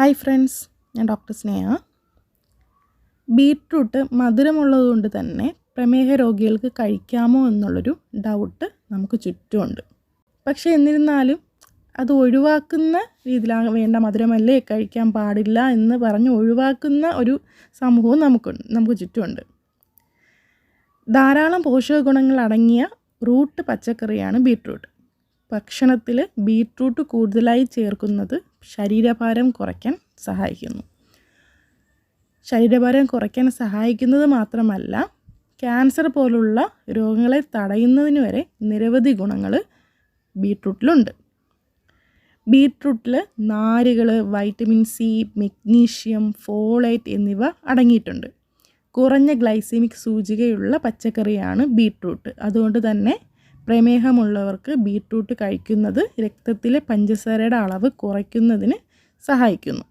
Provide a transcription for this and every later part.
Hi friends ഞാൻ doctor Sneha. Beetroot മധുരമുള്ളതുകൊണ്ട് തന്നെ പ്രമേഹ രോഗികൾക്ക് കഴിക്കാമോ എന്നുള്ളൊരു ഡൗട്ട് നമുക്ക് ചുറ്റുമുണ്ട്. പക്ഷേ എന്നിരുന്നാലും അത് ഒഴിവാക്കുന്ന രീതിയിലാണ് വേണ്ട മധുരമല്ലേ കഴിക്കാൻ പാടില്ല എന്ന് പറഞ്ഞ് ഒഴിവാക്കുന്ന ഒരു സമൂഹവും നമുക്കുണ്ട് നമുക്ക് ചുറ്റുമുണ്ട്. ധാരാളം പോഷക ഗുണങ്ങൾ അടങ്ങിയ റൂട്ട് പച്ചക്കറിയാണ് ബീട്രൂട്ട്. ഭക്ഷണത്തിൽ ബീട്രൂട്ട് കൂടുതലായി ചേർക്കുന്നത് ശരീരഭാരം കുറയ്ക്കാൻ സഹായിക്കുന്നു. ശരീരഭാരം കുറയ്ക്കാൻ സഹായിക്കുന്നത് മാത്രമല്ല ക്യാൻസർ പോലുള്ള രോഗങ്ങളെ തടയുന്നതിന് വരെ നിരവധി ഗുണങ്ങൾ ബീട്രൂട്ടിലുണ്ട്. ബീട്രൂട്ടിൽ നാരുകൾ വൈറ്റമിൻ സി മെഗ്നീഷ്യം ഫോളേറ്റ് എന്നിവ അടങ്ങിയിട്ടുണ്ട്. കുറഞ്ഞ ഗ്ലൈസീമിക് സൂചികയുള്ള പച്ചക്കറിയാണ് ബീട്രൂട്ട്. അതുകൊണ്ട് തന്നെ പ്രമേഹമുള്ളവർക്ക് ബീട്രൂട്ട് കഴിക്കുന്നത് രക്തത്തിലെ പഞ്ചസാരയുടെ അളവ് കുറയ്ക്കുന്നതിന് സഹായിക്കുന്നു.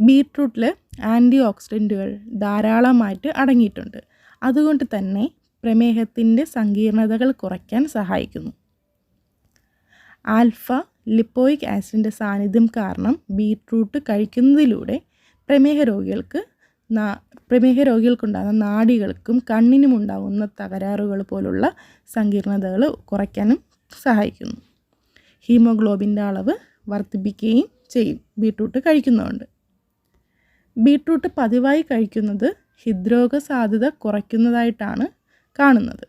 ബീട്രൂട്ടിൽ ആന്റി ഓക്സിഡന്റുകൾ ധാരാളമായിട്ട് അടങ്ങിയിട്ടുണ്ട്. അതുകൊണ്ട് തന്നെ പ്രമേഹത്തിന്റെ സങ്കീർണതകൾ കുറയ്ക്കാൻ സഹായിക്കുന്നു. ആൽഫ ലിപ്പോയിക് ആസിഡിന്റെ സാന്നിധ്യം കാരണം ബീട്രൂട്ട് കഴിക്കുന്നതിലൂടെ പ്രമേഹ രോഗികൾക്ക് പ്രമേഹ രോഗികൾക്കുണ്ടാകുന്ന നാടികൾക്കും കണ്ണിനും ഉണ്ടാകുന്ന തകരാറുകൾ പോലുള്ള സങ്കീർണതകൾ കുറയ്ക്കാനും സഹായിക്കുന്നു. ഹീമോഗ്ലോബിന്റെ അളവ് വർദ്ധിപ്പിക്കുകയും ചെയ്യും. ബീട്രൂട്ട് കഴിക്കുന്നതുകൊണ്ട്. ബീട്രൂട്ട് പതിവായി കഴിക്കുന്നത് ഹൃദ്രോഗ സാധ്യത കുറയ്ക്കുന്നതായിട്ടാണ് കാണുന്നത്.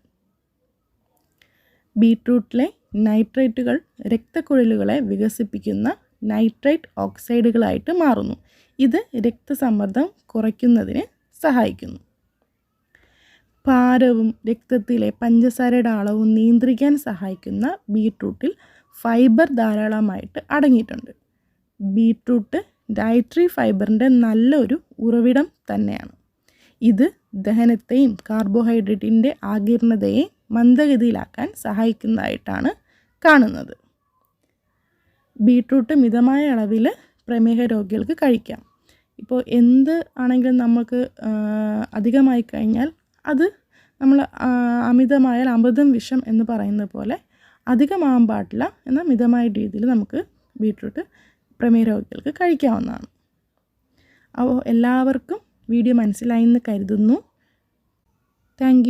ബീട്രൂട്ടിലെ നൈട്രേറ്റുകൾ രക്തക്കുഴലുകളെ വികസിപ്പിക്കുന്ന നൈട്രേറ്റ് ഓക്സൈഡുകളായിട്ട് മാറുന്നു. ഇത് രക്തസമ്മർദ്ദം കുറയ്ക്കുന്നതിന് സഹായിക്കുന്നു. പാരവും രക്തത്തിലെ പഞ്ചസാരയുടെ അളവും നിയന്ത്രിക്കാൻ സഹായിക്കുന്ന ബീട്രൂട്ടിൽ ഫൈബർ ധാരാളമായിട്ട് അടങ്ങിയിട്ടുണ്ട്. ബീട്രൂട്ട് ഡയറ്ററി ഫൈബറിന്റെ നല്ലൊരു ഉറവിടം തന്നെയാണ്. ഇത് ദഹനത്തെയും കാർബോഹൈഡ്രേറ്റിന്റെ ആകീർണതയെ മന്ദഗതിയിലാക്കാൻ സഹായിക്കുന്നതായിട്ടാണ് കാണുന്നത്. ബീട്രൂട്ട് മിതമായ അളവിൽ പ്രമേഹ രോഗികൾക്ക് കഴിക്കാം. ഇപ്പോൾ എന്ത് ആണെങ്കിലും നമുക്ക് അധികമായി കഴിഞ്ഞാൽ അത് നമ്മൾ അമിതമായാൽ അമൃതം വിഷം എന്ന് പറയുന്ന പോലെ അധികമാകാൻ പാടില്ല എന്നാൽ മിതമായ രീതിയിൽ നമുക്ക് ബീട്രൂട്ട് പ്രമേഹ രോഗികൾക്ക് കഴിക്കാവുന്നതാണ്. അപ്പോൾ എല്ലാവർക്കും വീഡിയോ മനസ്സിലായി എന്ന് കരുതുന്നു. താങ്ക്